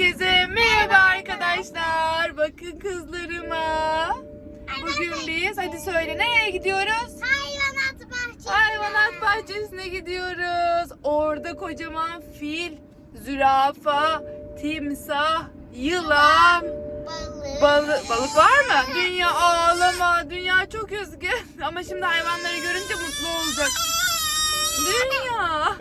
Herkese merhaba arkadaşlar. Bakın kızlarıma. Bugün biz hadi söyle nereye gidiyoruz? Hayvanat bahçesi. Hayvanat bahçesine gidiyoruz. Orada kocaman fil, zürafa, timsah, yılan, Balık. balık, balık var mı? Dünya ağlama. Dünya çok üzgün. Ama şimdi hayvanları görünce mutlu olacak. Dünya.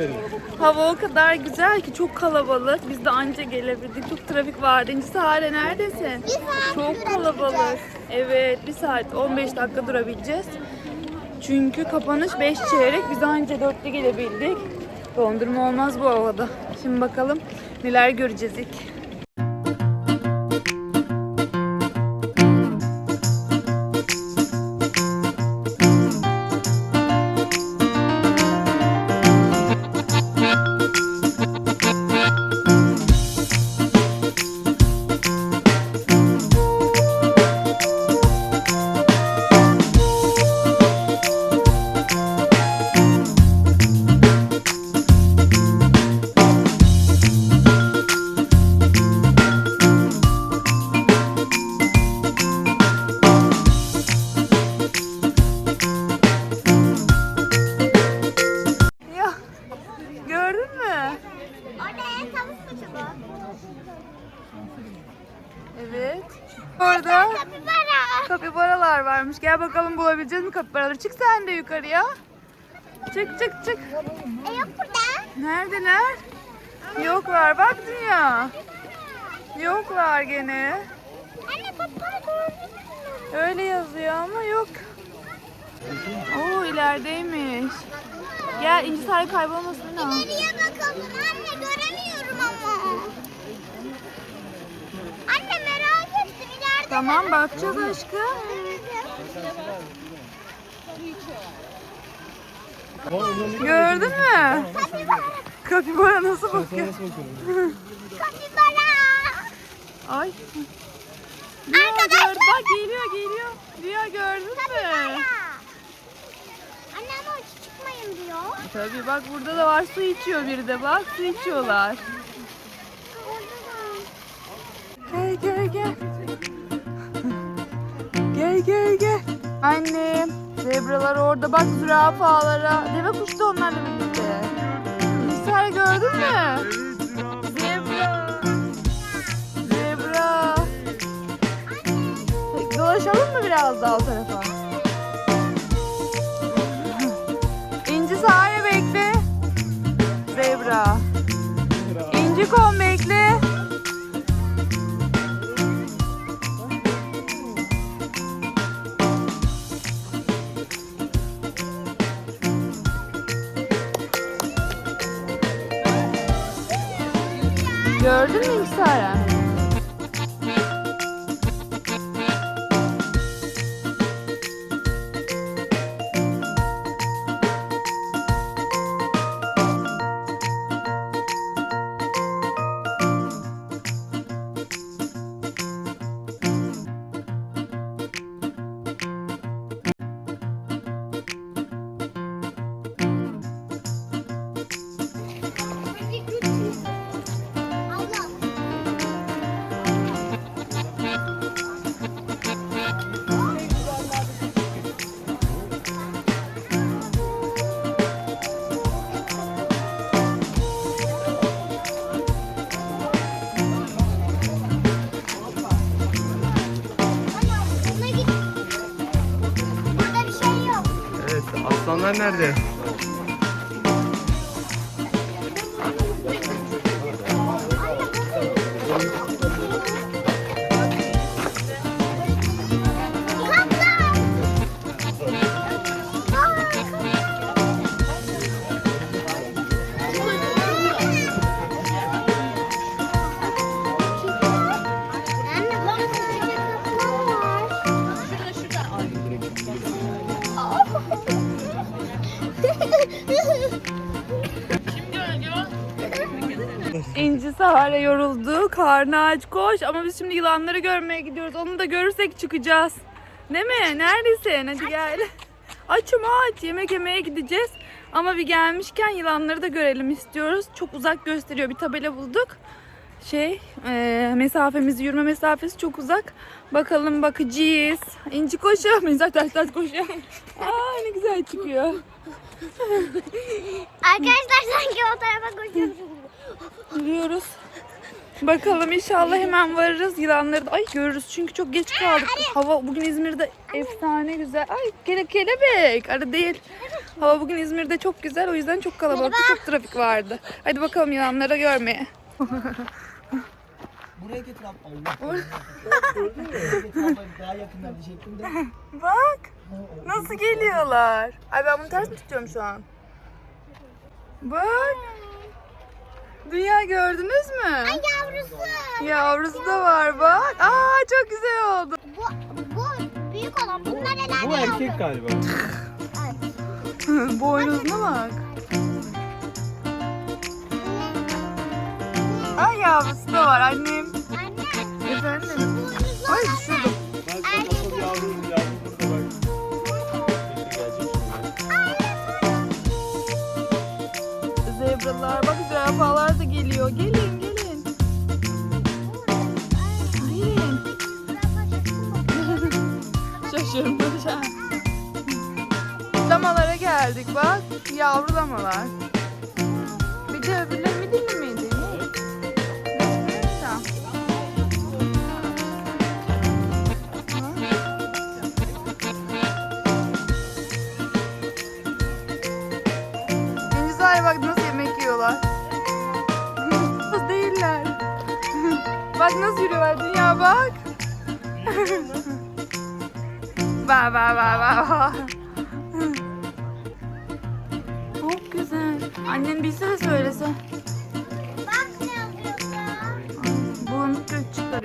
Hava o kadar güzel ki çok kalabalık. Biz de anca gelebildik. Çok trafik vardı. İnci Sare neredesin? Çok kalabalık. Evet, bir saat 15 dakika durabileceğiz. Çünkü kapanış 5 çeyrek. Biz anca 4'te gelebildik. Dondurma olmaz bu havada. Şimdi bakalım neler göreceğiz ilk. Evet. Orada Kapibara. kapibaralar varmış. Gel bakalım bulabileceğiz mi kapibaraları? Çık sen de yukarıya. Çık çık çık. E yok burada. Neredeler? Yoklar bak dünya. Yoklar gene. Anne papara gördün mü? Öyle yazıyor ama yok. Oo ilerideymiş. Gel İnci Sare kaybolmasın ha. Nereye bakalım? Anne göremiyorum ama. Anne merak ettim. İleride Tamam bakacağız aşkım. Gördün mü? Kapibara nasıl bakıyor? Kapibara. Ay. Rüya Arkadaşlar. Bak geliyor geliyor. Rüya gördün mü? Kapibara. Anne ama hiç çıkmayın diyor. Tabii bak burada da var su içiyor biri de bak su içiyorlar. Gel gel gel. Gel gel. Annem. Zebralar orada bak zürafalara. Deve kuş da onlarla birlikte. Misal gördün mü? Zebra. Zebra. Dolaşalım mı biraz daha o tarafa? Gördün mü İnci aslanlar nerede? Sare yoruldu. Karnı aç koş. Ama biz şimdi yılanları görmeye gidiyoruz. Onu da görürsek çıkacağız. Değil mi? Neredesin? Hadi gel. Açım aç. Yemek yemeye gideceğiz. Ama bir gelmişken yılanları da görelim istiyoruz. Çok uzak gösteriyor. Bir tabela bulduk. Şey e, mesafemiz yürüme mesafesi çok uzak. Bakalım bakacağız. İnci koşuyor. Mezar taş taş koşuyor. Aa ne güzel çıkıyor. Arkadaşlar sanki o tarafa koşuyoruz. Yürüyoruz. Bakalım inşallah hemen varırız. Yılanları da ay görürüz çünkü çok geç kaldık. Hava bugün İzmir'de efsane güzel. Ay kele kelebek. Arı değil. Hava bugün İzmir'de çok güzel. O yüzden çok kalabalık, çok trafik vardı. Hadi bakalım yılanları görmeye. Getir. Allah. Buraya getir abi. Daha yakından diyecektim de. Bak. Nasıl geliyorlar? Ay ben bunu ters mi tutuyorum şu an? Bak. Dünya gördünüz mü? Yavrusu. Yavrusu da var bak. Aa çok güzel oldu. Bu, bu büyük olan. Bunlar herhalde Bu erkek galiba. Boynuzuna bak. Ay yavrusu da var annem. Efendim. Ay düşürdüm. Bak yavrum yavrum burada bak. Zebralar bak zürafalar da geliyor. Gelin gelin. Gelin. Şaşırmış ha. Lamalara geldik bak. Yavru lamalar. Bir de öbürleri midilli miydi? Ne? Bak nasıl yemek yiyorlar. Nasıl değiller. bak nasıl yürüyorlar dünya bak. Ba ba ba ba. Çok güzel. Annen bilse de söylese.